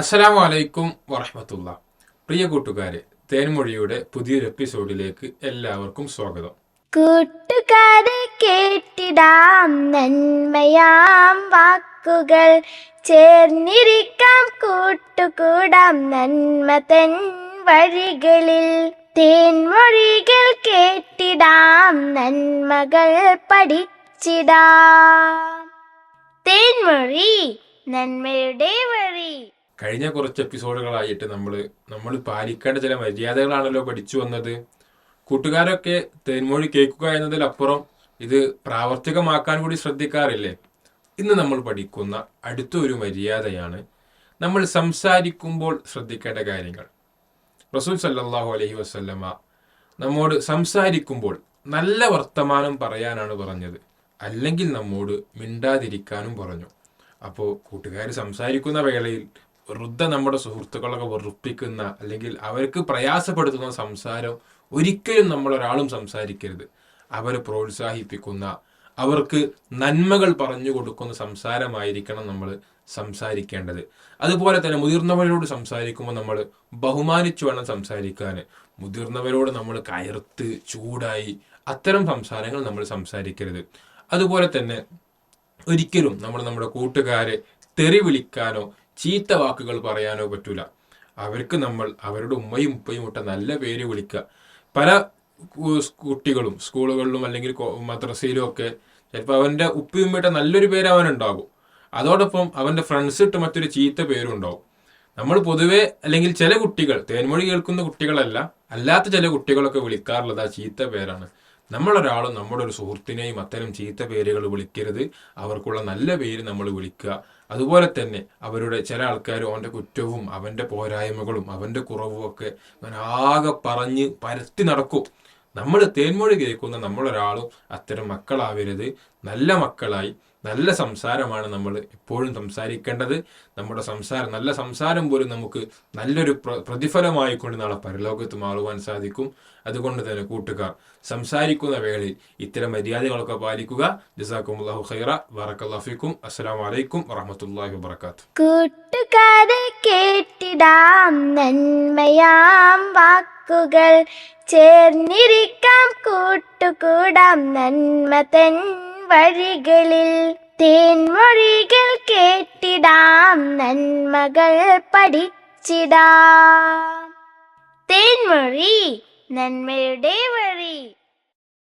അസ്സലാമു അലൈക്കും വറഹമത്തുള്ള. പ്രിയ കൂട്ടുകാരെ തേൻമൊഴിയുടെ പുതിയൊരു എപ്പിസോഡിലേക്ക് എല്ലാവർക്കും സ്വാഗതം. കൂട്ടുകാരെ കേട്ടിടാം നന്മയാം വാക്കുകൾ. ചേർന്നിരിക്കാം കൂട്ടുകൂടാം നന്മ തൻ വഴികളിൽ. തേൻമൊഴികൾ കേട്ടിടാം നന്മകൾ പഠിച്ചിടാം. തേൻമൊഴി നന്മയുടെ വഴി. കഴിഞ്ഞ കുറച്ച് എപ്പിസോഡുകളായിട്ട് നമ്മൾ നമ്മൾ പാലിക്കേണ്ട ചില മര്യാദകളാണല്ലോ പഠിച്ചു വന്നത്. കൂട്ടുകാരൊക്കെ തേൻമൊഴി കേൾക്കുക എന്നതിലപ്പുറം ഇത് പ്രാവർത്തികമാക്കാൻ കൂടി ശ്രദ്ധിക്കാറില്ലേ? ഇന്ന് നമ്മൾ പഠിക്കുന്ന അടുത്തൊരു മര്യാദയാണ് നമ്മൾ സംസാരിക്കുമ്പോൾ ശ്രദ്ധിക്കേണ്ട കാര്യങ്ങൾ. റസൂൽ സല്ലാഹു അലഹി വസല്ലമ നമ്മോട് സംസാരിക്കുമ്പോൾ നല്ല വർത്തമാനം പറയാനാണ് പറഞ്ഞത്. അല്ലെങ്കിൽ നമ്മോട് മിണ്ടാതിരിക്കാനും പറഞ്ഞു. അപ്പോൾ കൂട്ടുകാർ സംസാരിക്കുന്ന വേളയിൽ വെറുതെ നമ്മുടെ സുഹൃത്തുക്കളൊക്കെ വെറുപ്പിക്കുന്ന അല്ലെങ്കിൽ അവർക്ക് പ്രയാസപ്പെടുത്തുന്ന സംസാരം ഒരിക്കലും നമ്മൾ ഒരാളും സംസാരിക്കരുത്. അവരെ പ്രോത്സാഹിപ്പിക്കുന്ന അവർക്ക് നന്മകൾ പറഞ്ഞു കൊടുക്കുന്ന സംസാരമായിരിക്കണം നമ്മൾ സംസാരിക്കേണ്ടത്. അതുപോലെ തന്നെ മുതിർന്നവരോട് സംസാരിക്കുമ്പോൾ നമ്മൾ ബഹുമാനിച്ചു വേണം സംസാരിക്കാൻ മുതിർന്നവരോട് നമ്മൾ കയർത്ത് ചൂടായി അത്തരം സംസാരങ്ങൾ നമ്മൾ സംസാരിക്കരുത്. അതുപോലെ തന്നെ ഒരിക്കലും നമ്മൾ നമ്മുടെ കൂട്ടുകാരെ തെറി വിളിക്കാനോ ചീത്ത വാക്കുകൾ പറയാനോ പറ്റൂല. അവർക്ക് നമ്മൾ അവരുടെ ഉമ്മയും ഉപ്പയും ഇട്ട നല്ല പേര് വിളിക്കുക. പല കുട്ടികളും സ്കൂളുകളിലും അല്ലെങ്കിൽ മദ്രസയിലും ഒക്കെ ചിലപ്പോൾ അവന്റെ ഉപ്പയും ഇട്ട നല്ലൊരു പേര് അവനുണ്ടാകും. അതോടൊപ്പം അവന്റെ ഫ്രണ്ട്സ് ഇട്ട് മറ്റൊരു ചീത്ത പേരും ഉണ്ടാവും നമ്മൾ പൊതുവെ അല്ലെങ്കിൽ ചില കുട്ടികൾ തേൻമൊഴി കേൾക്കുന്ന കുട്ടികളല്ല അല്ലാത്ത ചില കുട്ടികളൊക്കെ വിളിക്കാറുള്ളത് ആ ചീത്ത പേരാണ്. നമ്മളൊരാളും നമ്മുടെ ഒരു സുഹൃത്തിനെയും അത്തരം ചീത്ത പേരുകൾ വിളിക്കരുത്. അവർക്കുള്ള നല്ല പേര് നമ്മൾ വിളിക്കുക. അതുപോലെ തന്നെ അവരുടെ ചില ആൾക്കാർ അവന്റെ കുറ്റവും അവന്റെ പോരായ്മകളും അവന്റെ കുറവും ഒക്കെ ആകെ പറഞ്ഞ് പരത്തി നടക്കും. നമ്മൾ തേൻമൊഴി കേൾക്കുന്ന നമ്മളൊരാളും അത്തരം മക്കളാവരുത്. നല്ല മക്കളായി നല്ല സംസാരമാണ് നമ്മൾ എപ്പോഴും സംസാരിക്കേണ്ടത്. നമ്മുടെ സംസാരം നല്ല സംസാരം പോലും നമുക്ക് നല്ലൊരു പ്ര- പ്രതിഫലമായിക്കൊണ്ട് നാളെ പരലോകത്ത് മാറുവാൻ സാധിക്കും. അതുകൊണ്ട് തന്നെ കൂട്ടുകാർ സംസാരിക്കുന്ന വേളയിൽ ഇത്തരം മര്യാദകളൊക്കെ പാലിക്കുക. ജസാക്കും അള്ളാഹു ഖൈറ വറക്കല്ലാഫിക്കും അസ്സലാമു വലൈക്കും വറഹമത്തല്ലാഹി വബർക്കാത്തു കൂട്ടുകാരെ കേട്ടിടാം നന്മയാം വാക്കുകൾ ചേർന്നിരിക്കാം കൂട്ടുകൂടാം നന്മ തൻ വഴികളിൽ. തേൻമൊഴികൾ കേട്ടിടാം നന്മകൾ പഠിച്ചിടാം. തേൻമൊഴി നന്മയുടെ വഴി.